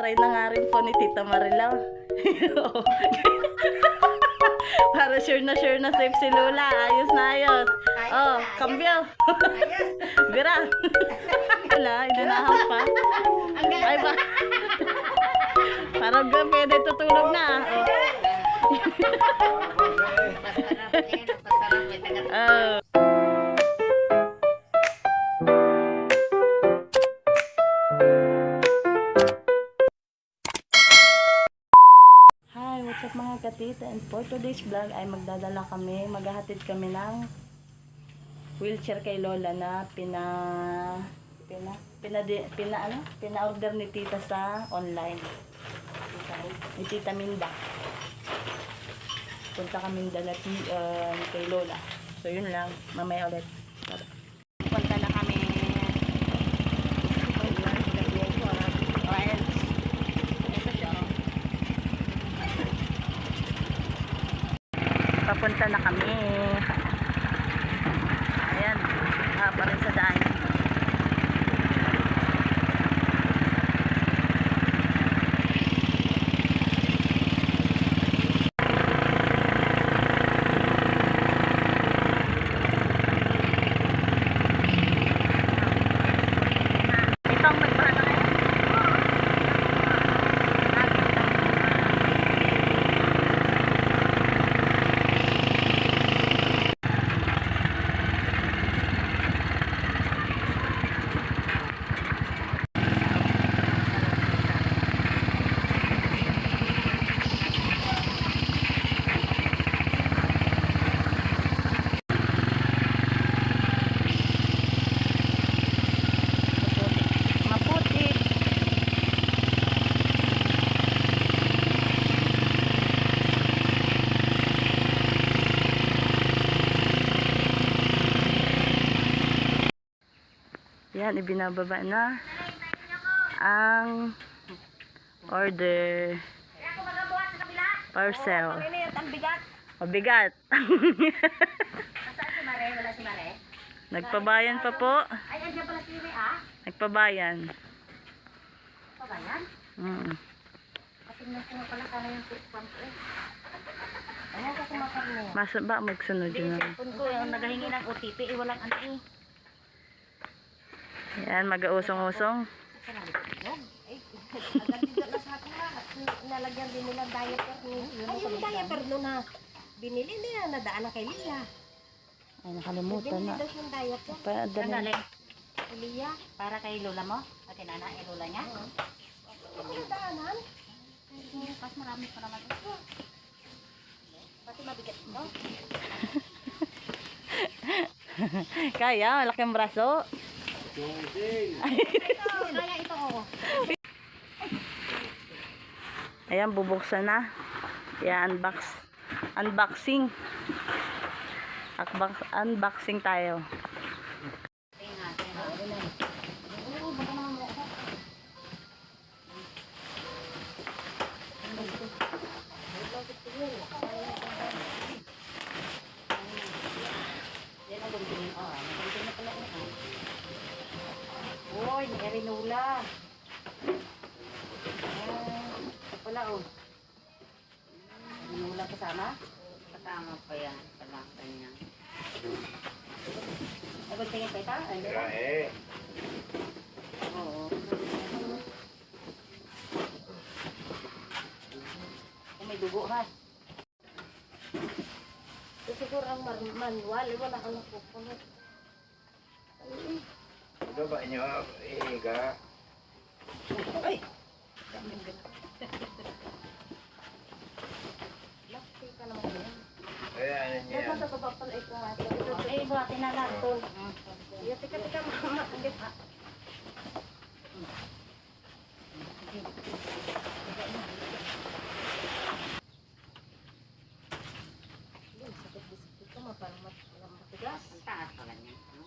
Try na nga rin po ni Tita Marila. Para sure na sure na safe si Lola. Ayos na ayos. Ayos Oh, na, ayos kambyo. Ayos. Bira. Wala, inunahan pa. Ay ba? Parang ga, pwede tutulog na. Oh. Oh. Katita? And for today's vlog ay magdadala kami, maghahatid kami ng wheelchair kay Lola na pina pina pina, pina ano? Pina-order ni Tita sa online. Ni Tita Minda. Punta kami dala uh, kay Lola. So yun lang, mamaya ulit. Punta na kami. Well, ito siya. oh. Papunta na kami. Ayan, ah, pa rin sa daan. Ito ang nagparada ngayon. Maputi. Yan, ibinababa na ang order parcel. Mabigat. Nagpabayan pa po. Nagpabayan. Pa ba yan? Mm. Masa ba magsunod yun? naghahingi ng OTP eh, walang ano eh. Yan, mag-usong-usong. Saan ang itlog? Ay, agad dito na sa akin na. Nalagyan din nila diaper. Ay, yung diaper no na binili niya, nadaan na kay Lia. Ay, nakalimutan Binili na. daw siyang diaper. Padala. Kay Lia. Para kay lola mo? Pati nana, eh lola niya? Ano nadaanan? Pas marami pa naman. Pati mabigat ito. Kaya, malaking braso. Ito, kaya ito oh. Ayan, bubuksan na. Yan, unbox. Unboxing. Unbox, unboxing tayo. Tingnan natin. Yan ang gumbilin. Oh, nagumbilin na pala. oh. Uy, may arinula. Ayan. Ito pala oh. Arinula kasama? Kasama pa yan. Pala kanya. Ito? Ay, di ba? Oo. Kung may dugo ha. Ito siguro ang man- manual. eh, Wala kang napupunod. Baba nyo, ihiga. Plastic ka naman yan. Kaya ano niya yan. Dapat sa. Ito, ito, ito. Ay, buhatin na lang. Ito. Yeah, tika, tika, mama. Hindi pa. Yun, sakit-sakit ka, ma, parang mat- parang matigas. Ang taas pala niya. no?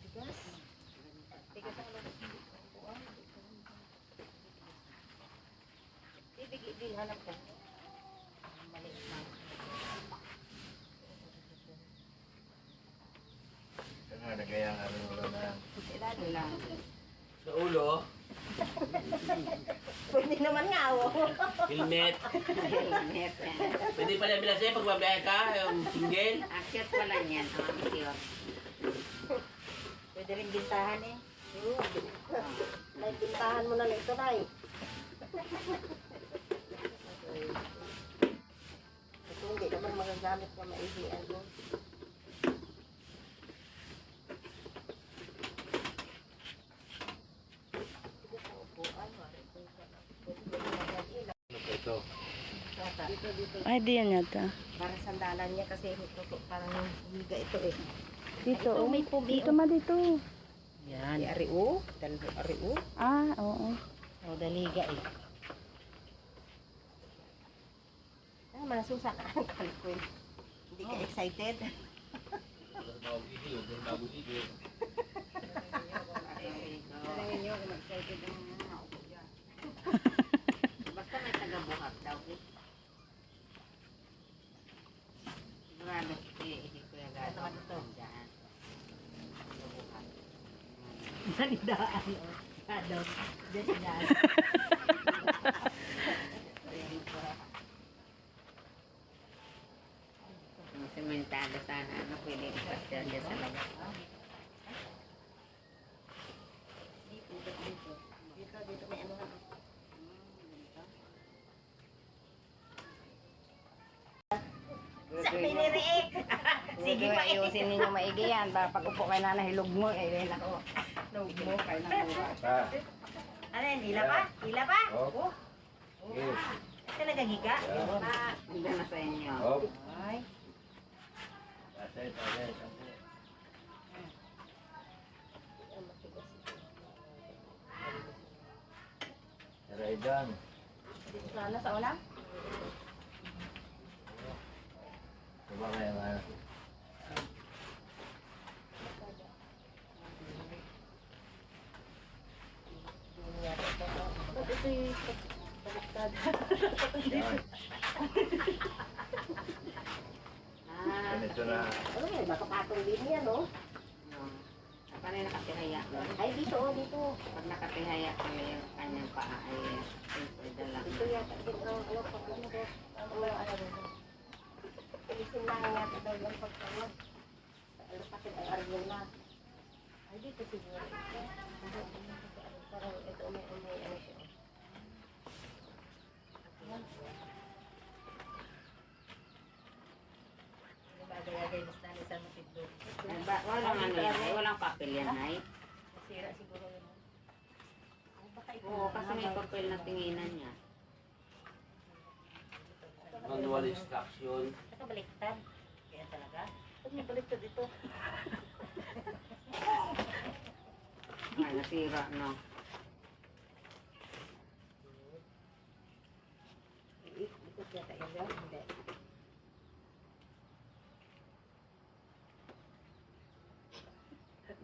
Tigas. Tigas ang ulo. Ibig ibilhanap ko. Maliit na. Ito nga, ano wala na. Ilalim lang. Sa ulo, Hindi naman nga, oh. Helmet. Helmet. Pwede pala bila sa'yo pag babiyahe ka, yung single. Cute pala niyan. Oh, ang cute. Pwede rin bintahan eh. Nay, bintahan mo na lang ito, Nay. Ito hindi naman magagamit na maigi. Ano? Ito. Ay, di yan yata. Para sandalan niya kasi ito, parang higa ito eh. Dito, Ito, oh. may pumi. Dito ma dito. Yan. Di ariu. Dalawa ariu. Ah, oo. O, daliga eh. Ah, manasusa na ang kalkwin. Hindi ka excited? Talaga niyo, excited ang mga naupo dyan. Basta may taga-buhat daw. eh. Sigurado si si Kuya Gato. Ano ito? Dyan. Taga-buhat. Salidaan. O. Kado. Salidaan. Yung sementado sana, ano, pwede ipasya dyan sa labas. Dito, dito. Dito, dito may ano. Sabi ni Riek. Sige pa eh. ayusin ninyo maigi yan. Ba, pag upo kay nanay, hilog mo. Eh, rin ako. Hilog mo kay nanay. Pa. Ano yan? Hila pa? Hila pa? Oh. Oh, Yes. talaga giga? Pa. Hindi na sa inyo. Oh. Ay. Tatay, tatay, tatay. Aray dyan. Sana sa una? Diba kayo nga? Ba't ito yung baliktad? Yan. Ah, Ganito na. Ano may makapatong din yan, oh. no. Paano yung nakatihaya doon? Ay, dito, oh, dito. Pag nakatihaya ko yung kanyang paa ay simple na lang. Dito yata din ang ano, pag ano. Ano, ano, ano. Pilisin lang yata daw yung pagkano. Ano pa ang argil na. Ay, dito siguro. Parang ito, may, may, ano siya. Ayan. Ano ba, agay-agay basta na isang matibdo. Ay, ba, walang ano yan, ay, walang papel yan ay. Nasira siguro yun. Ito. Oo, kasi may papel na tinginan niya. Manual instruction. Ito baliktad. Kaya talaga. Ba't may baliktad ito? Ay, nasira, no? Ikot yata yun yun. Hindi.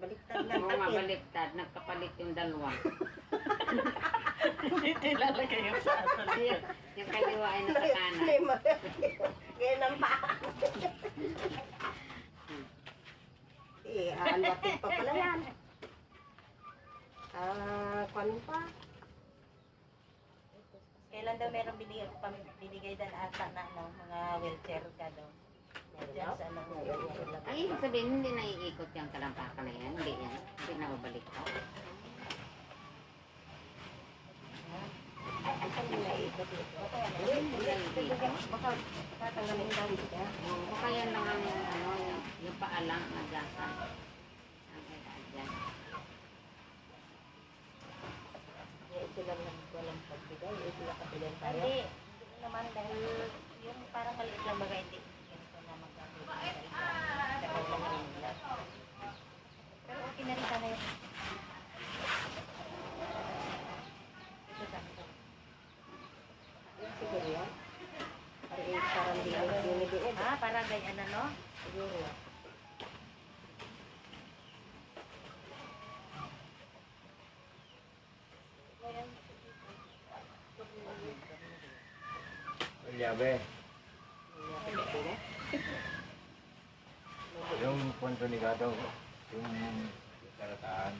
Baliktad lang. Oo nga, takip. Baliktad. Nagkapalit yung dalawa. Dito ilalagay yung sa Yung, yung kaliwa ay nasa kanan. Lima. Ganyan ang paa. Eh, aanwatin pa pala yan. Ah, kwan pa. Kailan daw meron binigay, binigay dan ata na no, mga wheelchair ka daw. Ano, Ay, sabihin, hindi na iikot yung talampakan na yan. Hindi yan. Hindi na naiikot na iikot. Baka kaya lang ang ano, yung, yung paalang na gasa. Ang kaya dyan. Eh, Ito lang lang walang pagbigay. Ito lang kabilan tayo. Hindi. Hindi naman dahil yung parang maliit lang mga hindi. Ganito na magkakaroon. Pero okay na rin sana yun. Ito sa ito. Yan siguro yan. Parang yung parang dinig dinig dinig. Ganyan ano? Siguro. Yabe. Yung kwento ni Gato, yung karataan.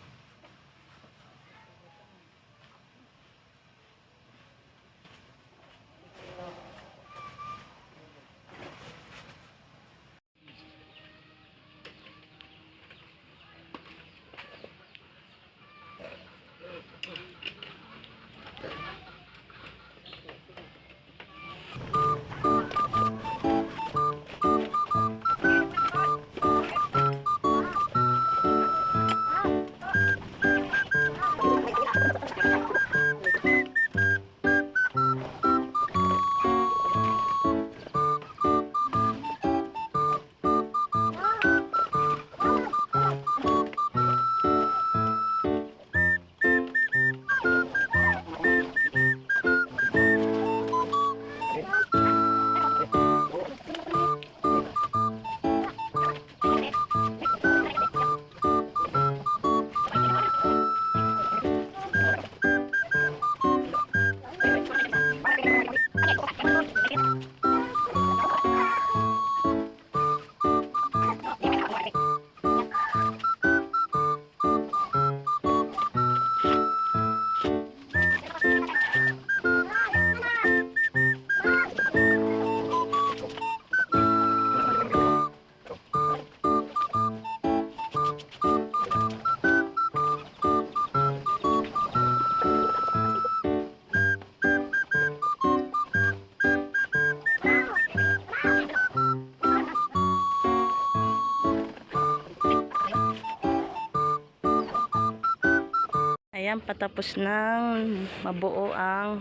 Ayan, patapos ng mabuo ang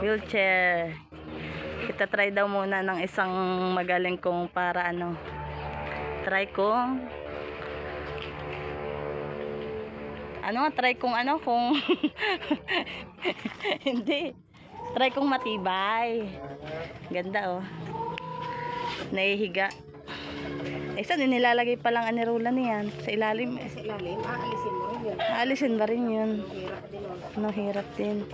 wheelchair. Kita try daw muna ng isang magaling kong para ano. Try kong ano try kong ano, kung hindi. Try kong matibay. Ganda oh. Nahihiga. Eh, saan nilalagay pa lang anirula niyan? Sa ilalim eh. Sa ilalim, aalisin mo rin yun. Alisin ba rin yun? Hirap din oh. Ano, hirap din.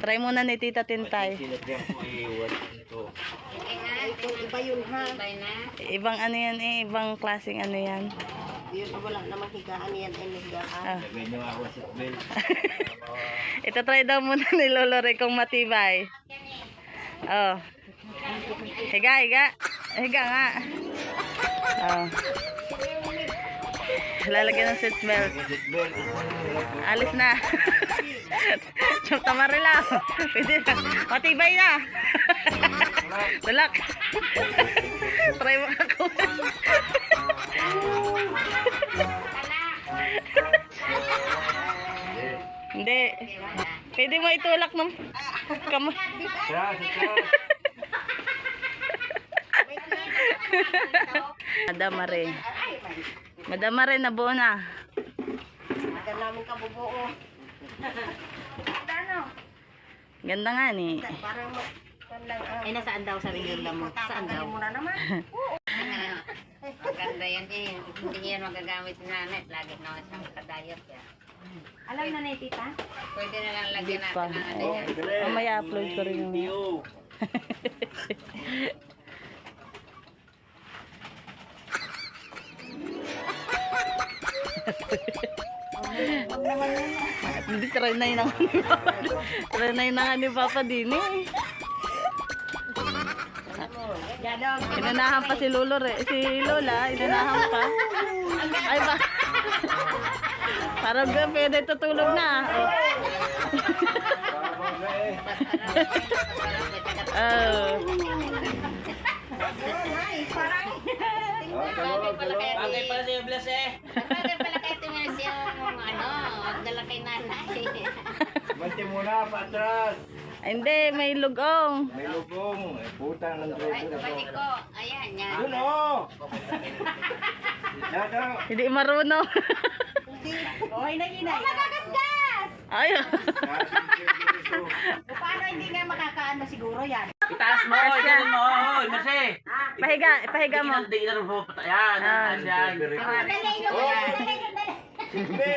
Try muna ni Tita Tintay. Iba yun ha. Ibang ano yan eh, ibang klaseng ano yan. Yun, wala namang higaan yan ay higaan. Ah. Niyo ako sa. Ito try daw muna ni Lolo Ray kung matibay. Oh. Higa, higa. Higa nga. Oh. Lalagyan ng seatbelt. Seat belt. Alis na. Tamari lang. Pwede na. Matibay na. Tulak. Try mo ako. Pwede mo itulak ng kamay. Madama rin. Madama rin, nabuo na. Aga namin kabubuo. Ganda nga ni. Parang lang ah. Eh, nasaan daw sabi yung mo? Saan daw? Tatanggalin mo na naman. Maganda yan eh. Hindi yan magagamit ni nanay. Lagi na siyang kadayot yan. Alam na na tita? Pwede na lang lagyan pa. natin ng ano yan. mamaya upload ko rin yung... Hindi, try na yun ang ni Papa. Try na yun ang ni Papa din eh. Inanahan pa si Lolo re. Si Lola, inanahan pa. Ay ba? Parang gabi na tutulog na. Oh. Oh. Bagay pala sa'yo, Blas eh. Bagay pala kayo tumilis yung ano, magdala kay nanay. Manti muna, patras. Hindi, may lugong. May lubong. Ay, putang ng Ay, kapatid ko. Ayan, yan. Doon oh! Dado! Hindi marunong. Okay na yun ay. Magagasgas! Ay, Paano hindi nga makakaano siguro yan? Itaas mo, itaas mo. Merce. pahiga, pahiga mo. Hindi na rin po patay. Yan, Ah. itaas yan. Hindi!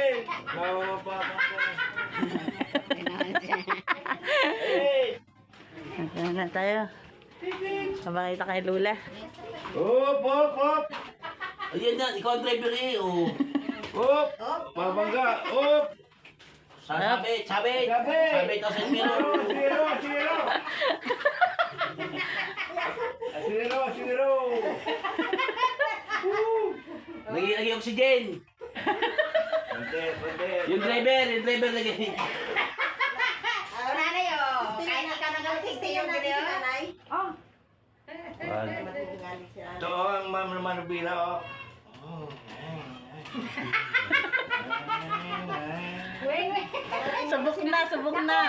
Nawawapakan ko. Ayan na tayo. Mabakita kay Lula. Up, up, up! Ayan na, ikaw ang driver eh. Oh. Up! Mabangga! Up! Sabi, sabi. Sabi. Sabi ito sa mirror. Zero, zero! Zero, zero! Lagi, lagi pante. Yung driver, yung driver lagi. Oh, nanay oh. Kahit ikaw na gawin yung video. Oh. Ito oh, ang ma'am na manubila oh. Oh, Subok na, subok na.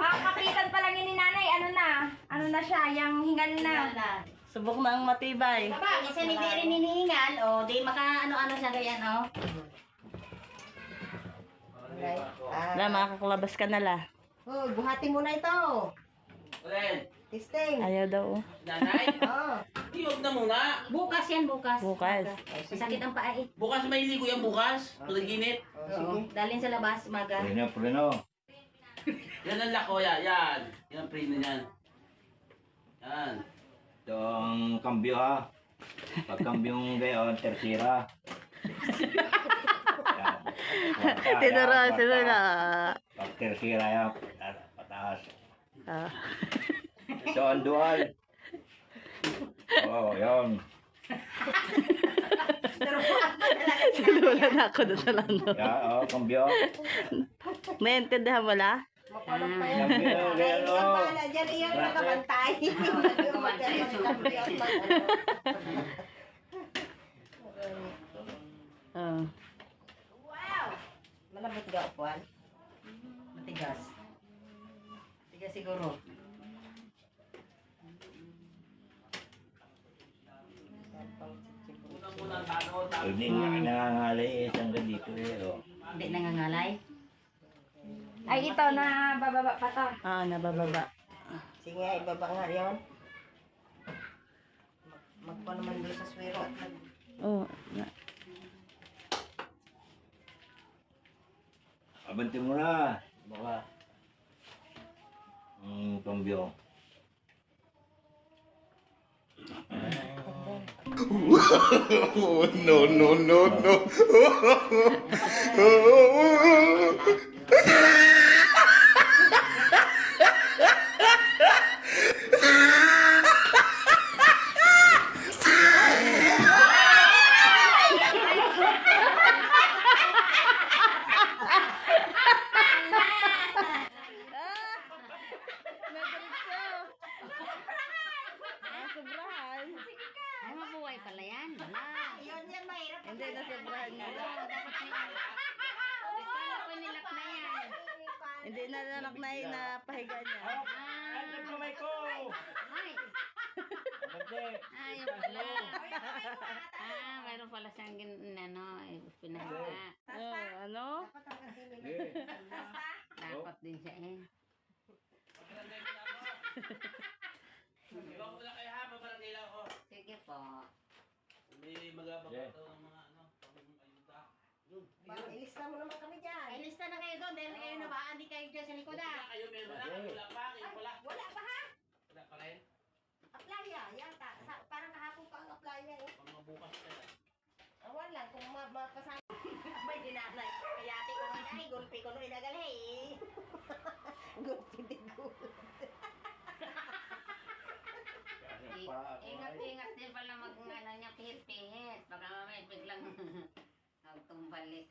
Ah, kapitan pa lang yun ni nanay. Ano na? Ano na siya? Yung hingal na. Subok na ang matibay. Baba, kasi hindi rin hinihingal. O, di maka ano-ano siya ganyan, o. Wala, makakalabas ka na la. Oh, buhatin mo na ito. Ulen, Testing. Ayaw daw. oh. nanay. Oh. Iyog na muna. Bukas yan, bukas. Bukas. Masakit ang paa eh. Bukas may ligo yan bukas. Pag-init. Oo. Dalhin sa labas, maga. Preno, preno. Yan ang lako, yan. Yan. Yan ang preno niyan. Yan. Ito ang kambyo ha. Pag kambyong gayon, tersira. Yan. Yan, tinuro. kwarta. Pag tersira yan, pat- pataas. Ah. Ito ang dual. Oh, yun. Si Lula na ako doon sa lando. Yan, oh, kambyo. Naintindihan mo la? Mapalok pa yan. Iyang no. pala dyan, nakabantay. Oh. Malambot ka upuan? Matigas. Matigas siguro. Hindi nga nangangalay eh. Ka dito eh. Oh. Hindi nangangalay. Ay, ito na bababa pa to. Ah, nabababa. Sige, ibaba nga yun. Mag- Magpa naman doon sa swero at mag... Oh. na- Abanti mo na. Baka. Ang kambyo. no, no, no, no. Abanti! Ayaw pala. Ah, mayroon pala siyang gin, ano, eh, pinahiga. Oh, ano? Eh. Dapat din siya eh. Iwan ko na kayo ha, mabarangay lang ako. Sige po. May magabak Yeah. ito ng mga ano, pag-ayuda. Parang ilista mo naman kami dyan. Ay, lista na kayo doon dahil kayo na ba? Hindi kayo dyan sa likod Wala ah. kayo, meron na. Wala pa, kayo pala. Wala pa ha? Wala pa rin. Apply ya. Yan ka. Sa- Parang kahapon pa ang apply niya eh. Pang mga bukas ka na. Ah, wala. Kung ma makasama. May dinanay. Kaya ati ko nung ay gulpi ko nung inagalay eh. Gulpi di gulpi. Ingat-ingat din pala mag ano niya pihit-pihit. Baka mamaya biglang magtumbalik.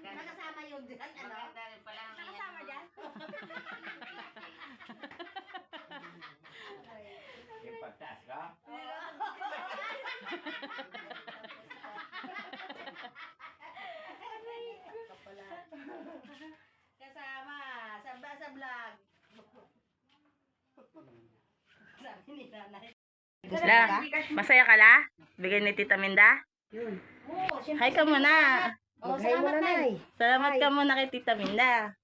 Nakasama yun dyan. Ano? Maganda rin pala. ang Nakasama ano. dyan? Yung pagtaas ka? Kasama. Sa, sa vlog. Sabi ni nanay. Masaya ka la? Bigay ni Tita Minda? Siyempre. Hi ka muna. Oh, salamat na. Salamat ka muna kay Tita Minda.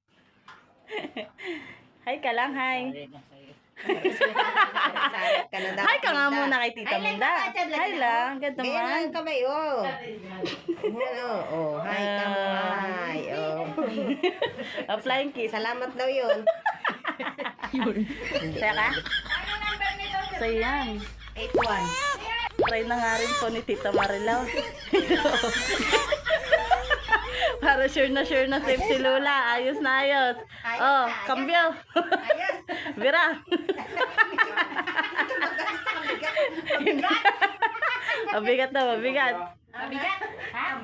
hi ka lang, hi. Ka na dapat. Hi ka nga muna kay Tita Hi lang Minda. ka, Chad, lang Hi lang, ganda Ganyan man. lang kamay, oh. Yan, oh. Oh, hi ka mo, hi. Oh. Applying kiss. Salamat daw yun. Saya ka? So yan. 8-1. Try na nga rin po ni Tita Marilaw. Para sure na sure na safe si Lula. Ayos na ayos. Ayos Oh, na, ayos kambyo. Ayos. Bira. Mabigat na, mabigat. Mabigat. Ha?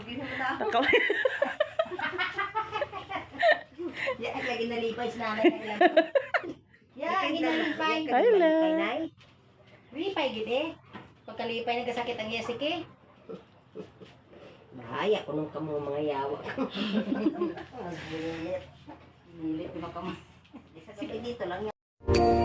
Mabigat lagi nalipay si nanay. Yan, ginalipay. Ay, la. Lipay, gid eh. Pagkalipay, nagkasakit ang yasike. Bahaya ko nung kamo mga yawa. Nilit. Nilit mo ka mo. Sige, dito lang yan.